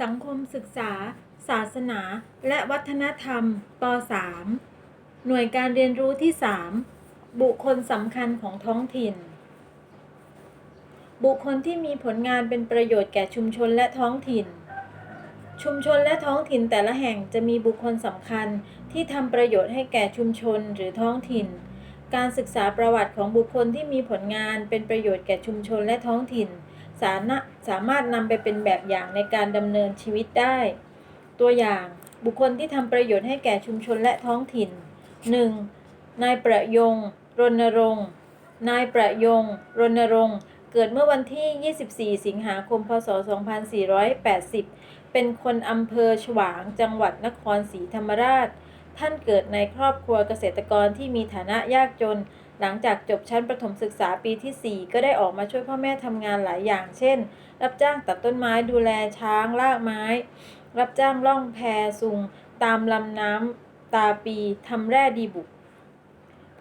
สังคมศึกษา ศาสนา และวัฒนธรรมป .3 หน่วยการเรียนรู้ที่ 3 บุคคลสำคัญของท้องถิ่น บุคคลที่มีผลงานเป็นประโยชน์แก่ชุมชนและท้องถิ่น ชุมชนและท้องถิ่นแต่ละแห่งจะมีบุคคลสำคัญที่ทำประโยชน์ให้แก่ชุมชนหรือท้องถิ่น การศึกษาประวัติของบุคคลที่มีผลงานเป็นประโยชน์แก่ชุมชนและท้องถิ่น สามารถสามารถนำไปเป็นแบบอย่างในการดำเนินชีวิตได้ ตัวอย่างบุคคลที่ทำประโยชน์ให้แก่ชุมชนและท้องถิ่น 1. นายประยง รณรงค์ นายประยง รณรงค์ เกิดเมื่อวันที่ 24 สิงหาคม พศ 2480 เป็นคนอำเภอฉวางจังหวัดนครศรีธรรมราช ท่านเกิดในครอบครัวเกษตรกรที่มีฐานะยากจน หลังจากจบชั้นประถมศึกษาปีที่ 4 ก็ได้ออกมาช่วยพ่อแม่ทำงานหลายอย่าง เช่น รับจ้างตัดต้นไม้ดูแลช้างลากไม้ รับจ้างล่องแพซุง ตามลำน้ำตาปีทำแร่ดีบุก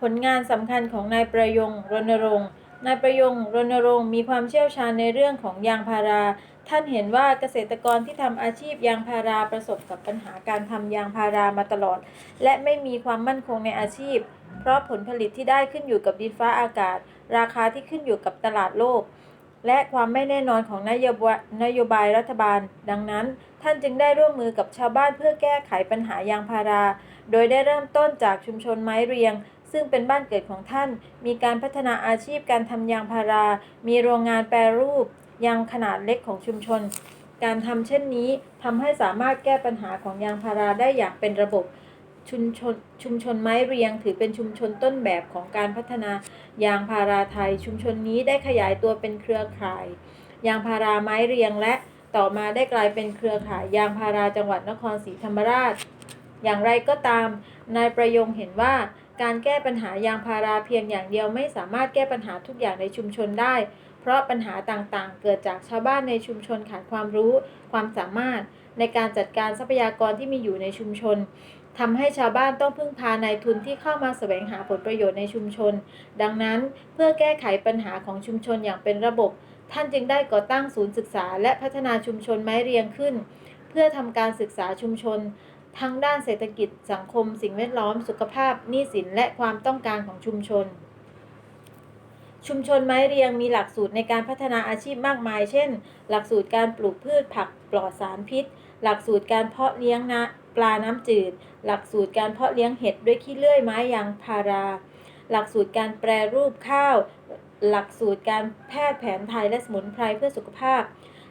ผลงานสำคัญของนายประยงรณรงค์นายประยงรณรงค์มีความเชี่ยวชาญในเรื่องของยางพารา ท่านเห็นว่าเกษตรกรที่ทำอาชีพยางพาราประสบกับปัญหาการทำยางพารามาตลอด และไม่มีความมั่นคงในอาชีพ เพราะผลผลิตที่ได้ขึ้นอยู่กับดินฟ้าอากาศ ราคาที่ขึ้นอยู่กับตลาดโลก และความไม่แน่นอนของนโยบายนโยบายรัฐบาล ดังนั้น ท่านจึงได้ร่วมมือกับชาวบ้านเพื่อแก้ไขปัญหายางพารา โดยได้เริ่มต้นจากชุมชนไม้เรียง ซึ่งเป็นบ้านเกิดของท่าน มีการพัฒนาอาชีพการทำยางพารา มีโรงงานแปรรูปยางขนาดเล็กของชุมชน การทำเช่นนี้ทำให้สามารถแก้ปัญหาของยางพาราได้อย่างเป็นระบบ ชุมชนชุมชนไม้เรียงถือเป็นชุมชนต้นแบบของการพัฒนายางพาราไทย ชุมชนนี้ได้ขยายตัวเป็นเครือข่าย ยางพาราไม้เรียงและต่อมาได้กลายเป็นเครือข่าย ยางพาราจังหวัดนครศรีธรรมราช อย่างไรก็ตาม นายประยงเห็นว่าการแก้ปัญหายางพาราเพียงอย่างเดียวไม่สามารถแก้ปัญหาทุกอย่างในชุมชนได้ เพราะปัญหาต่างๆ เกิดจากชาวบ้านในชุมชนขาดความรู้ ความสามารถในการจัดการทรัพยากรที่มีอยู่ในชุมชน ทำให้ชาวบ้านต้องพึ่งพานายทุนที่เข้ามาแสวงหาผลประโยชน์ในชุมชน ดังนั้นเพื่อแก้ไขปัญหาของชุมชนอย่างเป็นระบบ ท่านจึงได้ก่อตั้งศูนย์ศึกษา และพัฒนาชุมชนไม้เรียงขึ้น เพื่อทำการศึกษาชุมชน ทั้งด้านเศรษฐกิจ สังคม สิ่งแวดล้อม สุขภาพหนี้สินและความต้องการของชุมชน ชุมชนไม้เรียงมีหลักสูตรในการพัฒนาอาชีพมากมาย เช่น หลักสูตรการปลูกพืชผักปลอดสารพิษ หลักสูตรการเพาะเลี้ยงนะ ปลาน้ำจืด หลักสูตรการเพาะเลี้ยงเห็ดด้วยขี้เลื่อยไม้ยางพารา หลักสูตรการแปรรูปข้าว หลักสูตรการแพทย์แผนไทยและสมุนไพรเพื่อสุขภาพ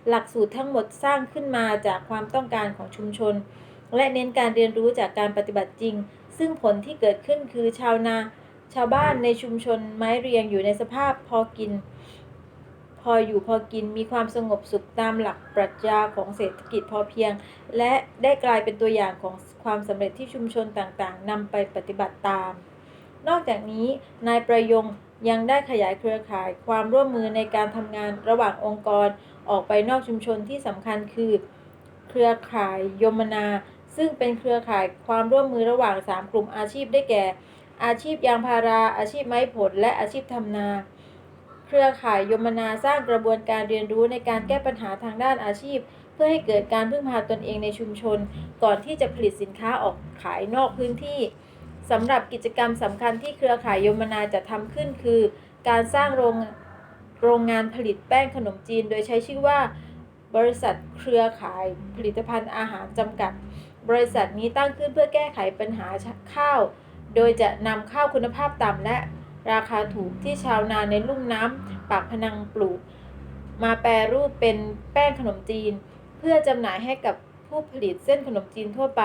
หลักสูตรทั้งหมดสร้างขึ้นมาจากความต้องการของชุมชน และเน้นการเรียนรู้จากการปฏิบัติจริง ซึ่งผลที่เกิดขึ้นคือชาวนา ชาวบ้านในชุมชนไม้เรียงอยู่ในสภาพพอกิน ออยู่พอกินมีความสงบสุขตามหลักปรัชญาของเศรษฐกิจพอเพียง และได้กลายเป็นตัวอย่างของความสำเร็จที่ชุมชนต่างๆนำไปปฏิบัติตาม นอกจากนี้นายประยงยังได้ขยายเครือข่ายความร่วมมือในการทำงานระหว่างองค์กรออกไปนอกชุมชนที่สำคัญคือ เครือข่ายยมนา ซึ่งเป็นเครือข่ายความร่วมมือระหว่าง 3 กลุ่มอาชีพได้แก่ อาชีพยางพารา อาชีพไม้ผล และอาชีพทำนา เครือข่ายยมนาสร้างกระบวนการเรียนรู้ในการแก้ปัญหาทางด้านอาชีพ เพื่อให้เกิดการพึ่งพาตนเองในชุมชน ก่อนที่จะผลิตสินค้าออกขายนอกพื้นที่สำหรับกิจกรรมสำคัญที่เครือข่ายยมนาจะทำขึ้นคือ การสร้างโรงโรงงานผลิตแป้งขนมจีน โดยใช้ชื่อว่า บริษัทเครือข่ายผลิตภัณฑ์อาหารจำกัด บริษัทนี้ตั้งขึ้นเพื่อแก้ไขปัญหาข้าว โดยจะนำข้าวคุณภาพต่ำและ ราคาถูกที่ชาวนาในลุ่มน้ำปากพนังปลูก มาแปรรูปเป็นแป้งขนมจีน เพื่อจำหน่ายให้กับผู้ผลิตเส้นขนมจีนทั่วไป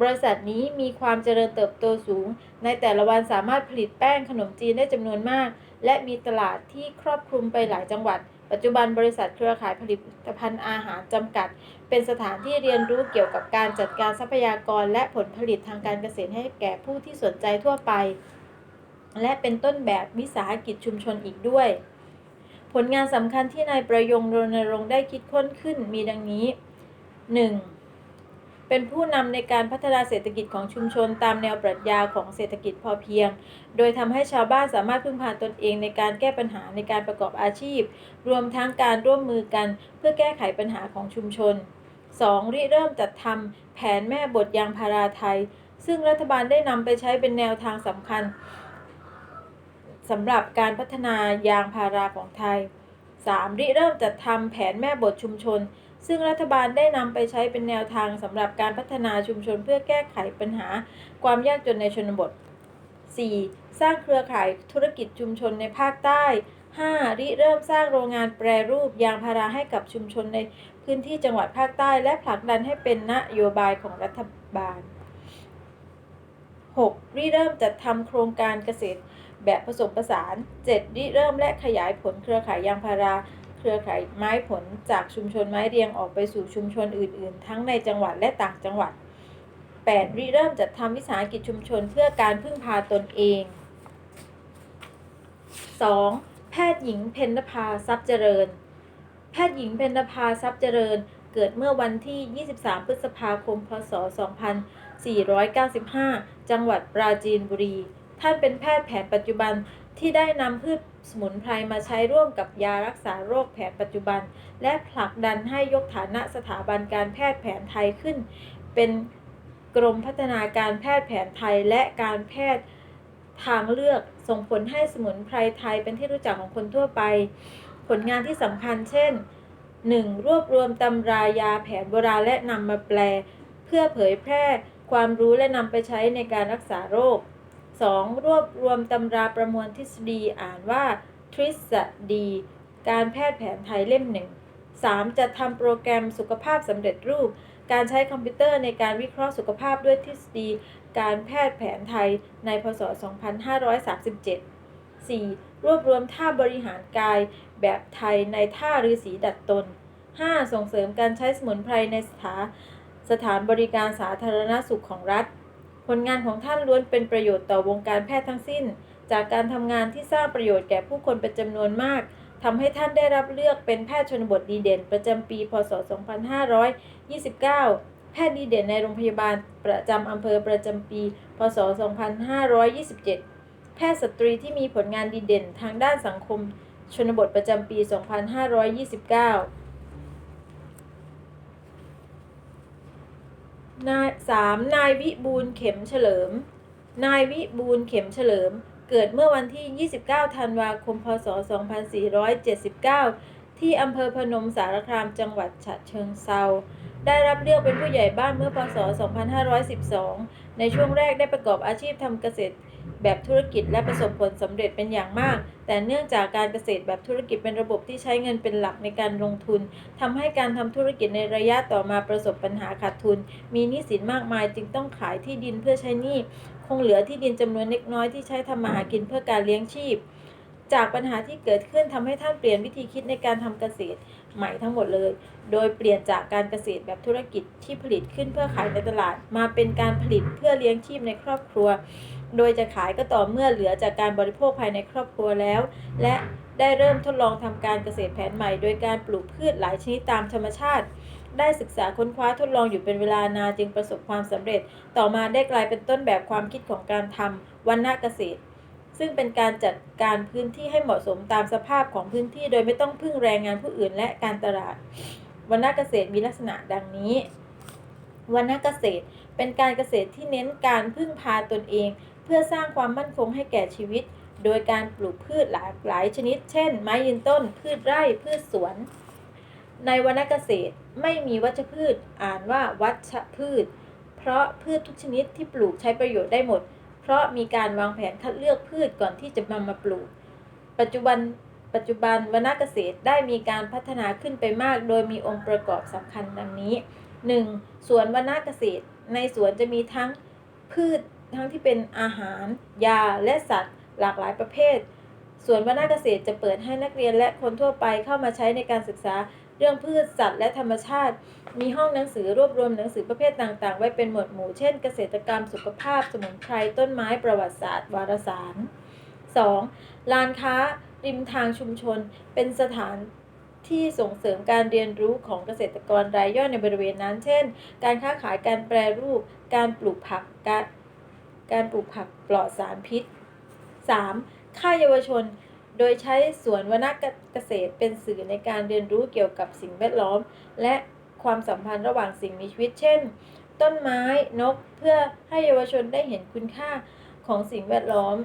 บริษัทนี้มีความเจริญเติบโตสูง ในแต่ละวันสามารถผลิตแป้งขนมจีนได้จำนวนมาก และมีตลาดที่ครอบคลุมไปหลายจังหวัด ปัจจุบันบริษัทเครือข่ายผลิตภัณฑ์อาหารจำกัด เป็นสถานที่เรียนรู้เกี่ยวกับการจัดการทรัพยากรและผลผลิตทางการเกษตรให้แก่ผู้ที่สนใจทั่วไป และเป็นต้นแบบวิสาหกิจชุมชนอีกด้วย ผลงานสำคัญที่นายประยงรณรงค์ได้คิดค้นขึ้นมีดังนี้ 1. เป็นผู้นำในการพัฒนาเศรษฐกิจของชุมชนตามแนวปรัชญาของเศรษฐกิจพอเพียง โดยทำให้ชาวบ้านสามารถพึ่งพาตนเองในการแก้ปัญหาในการประกอบอาชีพ รวมทั้งการร่วมมือกันเพื่อแก้ไขปัญหาของชุมชน 2. ริเริ่มจัดทำแผนแม่บทยางพาราไทย ซึ่งรัฐบาลได้นำไปใช้เป็นแนวทางสำคัญ สำหรับการพัฒนายางพาราของไทย 3. ริเริ่มจัดทำแผนแม่บทชุมชน ซึ่งรัฐบาลได้นำไปใช้เป็นแนวทางสำหรับการพัฒนาชุมชนเพื่อแก้ไขปัญหา ความยากจนในชนบท 4. สร้างเครือข่ายธุรกิจชุมชนในภาคใต้ 5. ริเริ่มสร้างโรงงานแปรรูปยางพาราให้กับชุมชนในพื้นที่จังหวัดภาคใต้ และผลักดันให้เป็นนโยบายของรัฐบาล 6. ริเริ่มจัดทำโครงการเกษตร แบบผสมผสาน 7. ริเริ่มและขยายผลเครือข่ายยางพารา เครือข่ายไม้ผลจากชุมชนไม้เรียงออกไปสู่ชุมชนอื่น ๆ ทั้งในจังหวัดและต่างจังหวัด 8. ริเริ่มจัดทำวิสาหกิจชุมชนเพื่อการพึ่งพาตนเอง 2. แพทย์หญิงเพญภาทรัพย์เจริญ แพทย์หญิงเพญภาทรัพย์เจริญ เกิดเมื่อวันที่ 23 พฤษภาคม พศ 2495 จังหวัดปราจีนบุรี ท่านเป็นแพทย์แผนปัจจุบันที่ได้นำพืชสมุนไพรมาใช้ร่วมกับยารักษาโรคแผนปัจจุบัน และผลักดันให้ยกฐานะสถาบันการแพทย์แผนไทยขึ้น เป็นกรมพัฒนาการแพทย์แผนไทยและการแพทย์ทางเลือกส่งผลให้สมุนไพรไทยเป็นที่รู้จักของคนทั่วไป ผลงานที่สำคัญเช่น 1. รวบรวมตำรายาแผนโบราณและนำมาแปล เพื่อเผยแพร่ความรู้และนำไปใช้ในการรักษาโรค 2. รวบรวมตำราประมวลทฤษฎีอ่านว่า ทฤษฎี การแพทย์แผนไทยเล่มหนึ่ง 3. จัดทำโปรแกรมสุขภาพสำเร็จรูป การใช้คอมพิวเตอร์ในการวิเคราะห์สุขภาพด้วยทฤษฎี การแพทย์แผนไทยในพศ 2537 4. รวบรวมท่าบริหารกายแบบไทยในท่าฤาษีดัดตน 5. ส่งเสริมการใช้สมุนไพรในสถาสถานบริการสาธารณสุขของรัฐ ผลงานของท่านล้วนเป็นประโยชน์ต่อวงการแพทย์ทั้งสิ้น จากการทำงานที่สร้างประโยชน์แก่ผู้คนเป็นจำนวนมากทำให้ท่านได้รับเลือกเป็นแพทย์ชนบทดีเด่น ประจำปี พศ 2529 แพทย์ดีเด่นในโรงพยาบาลประจำอำเภอประจำปี พศ 2527 แพทย์สตรีที่มีผลงานดีเด่นทางด้านสังคม ชนบทประจำปี 2529 นายสามนายวิบูลเข็มเฉลิม นายวิบูลเข็มเฉลิม เกิดเมื่อวันที่ 29 ธันวาคม พศ 2479 ที่อำเภอพนมสารคามจังหวัดฉะเชิงเซาได้รับเลือกเป็นผู้ใหญ่บ้านเมื่อพศ 2512 ในช่วงแรกได้ประกอบอาชีพทำเกษตร แบบธุรกิจและประสบผลสำเร็จเป็นอย่างมาก แต่เนื่องจากการเกษตรแบบธุรกิจเป็นระบบที่ใช้เงินเป็นหลักในการลงทุนทำให้การทำธุรกิจในระยะต่อมาประสบปัญหาขาดทุน มีหนี้สินมากมายจึงต้องขายที่ดินเพื่อใช้หนี้ คงเหลือที่ดินจำนวนเล็กน้อยที่ใช้ทำมาหากินเพื่อการเลี้ยงชีพ จากปัญหาที่เกิดขึ้นทำให้ท่านเปลี่ยนวิธีคิดในการทำเกษตรใหม่ทั้งหมดเลย โดยเปลี่ยนจากการเกษตรแบบธุรกิจที่ผลิตขึ้นเพื่อขายในตลาด มาเป็นการผลิตเพื่อเลี้ยงชีพในครอบครัว โดยจะขายก็ต่อเมื่อเหลือจากการบริโภคภายในครอบครัวแล้ว และได้เริ่มทดลองทำการเกษตรแผนใหม่ โดยการปลูกพืชหลายชนิดตามธรรมชาติ ได้ศึกษาค้นคว้าทดลองอยู่เป็นเวลานานจึงประสบความสำเร็จ ต่อมาได้กลายเป็นต้นแบบความคิดของการทำวันณเกษตร ซึ่งเป็นการจัดการพื้นที่ให้เหมาะสมตามสภาพของพื้นที่ โดยไม่ต้องพึ่งแรงงานผู้อื่นและการตลาดวันณเกษตรมีลักษณะดังนี้วันณเกษตรเป็นการเกษตรที่เน้นการพึ่งพาตนเอง เพื่อสร้างความมั่นคงให้แก่ชีวิต โดยการปลูกพืชหลากหลายชนิด เช่น ไม้ยืนต้น พืชไร่ พืชสวน ในวรรณเกษตรไม่มีวัชพืช อ่านว่าวัชพืช เพราะพืชทุกชนิดที่ปลูกใช้ประโยชน์ได้หมด เพราะมีการวางแผนคัดเลือกพืชก่อนที่จะนำมาปลูก ปัจจุบันปัจจุบันวรรณเกษตรได้มีการพัฒนาขึ้นไปมาก โดยมีองค์ประกอบสำคัญดังนี้ 1. สวนวรรณเกษตร ในสวนจะมีทั้งพืช ทั้งที่เป็นอาหาร ยา และสัตว์ หลากหลายประเภทสวนวรรณเกษตรจะเปิดให้นักเรียนและคนทั่วไปเข้ามาใช้ในการศึกษาเรื่องพืชสัตว์ และธรรมชาติ มีห้องหนังสือรวบรวมหนังสือประเภทต่างๆ ไว้เป็นหมวดหมู่ เช่น เกษตรกรรม สุขภาพ สมุนไพร ต้นไม้ ประวัติศาสตร์ วารสาร 2. ลานค้า ริมทางชุมชน เป็นสถานที่ส่งเสริมการเรียนรู้ของเกษตรกรรายย่อยในบริเวณนั้น เช่น การค้าขาย การแปรรูป การปลูกผักการ การปลูกผักปลอดสารพิษ 3. ค่ายเยาวชน โดยใช้สวนวรรณเกษตรเป็นสื่อในการเรียนรู้เกี่ยวกับสิ่งแวดล้อม และความสัมพันธ์ระหว่างสิ่งมีชีวิต เช่น ต้นไม้นกเพื่อให้เยาวชนได้เห็นคุณค่าของสิ่งแวดล้อม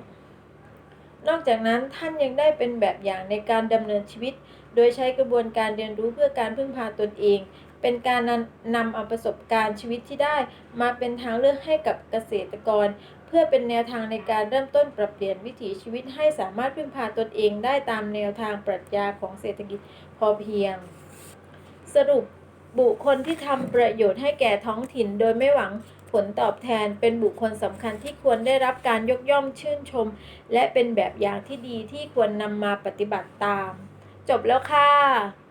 นอกจากนั้นท่านยังได้เป็นแบบอย่างในการดำเนินชีวิต โดยใช้กระบวนการเรียนรู้เพื่อการพึ่งพาตนเอง เป็นการนำเอาประสบการณ์ชีวิตที่ได้ มาเป็นทางเลือกให้กับเกษตรกร เพื่อเป็นแนวทางในการเริ่มต้นปรับเปลี่ยนวิถีชีวิตให้สามารถพึ่งพาตนเองได้ตามแนวทางปรัชญาของเศรษฐกิจพอเพียง สรุปบุคคลที่ทำประโยชน์ให้แก่ท้องถิ่นโดยไม่หวังผลตอบแทนเป็นบุคคลสำคัญที่ควรได้รับการยกย่องชื่นชม และเป็นแบบอย่างที่ดีที่ควรนำมาปฏิบัติตาม จบแล้วค่ะ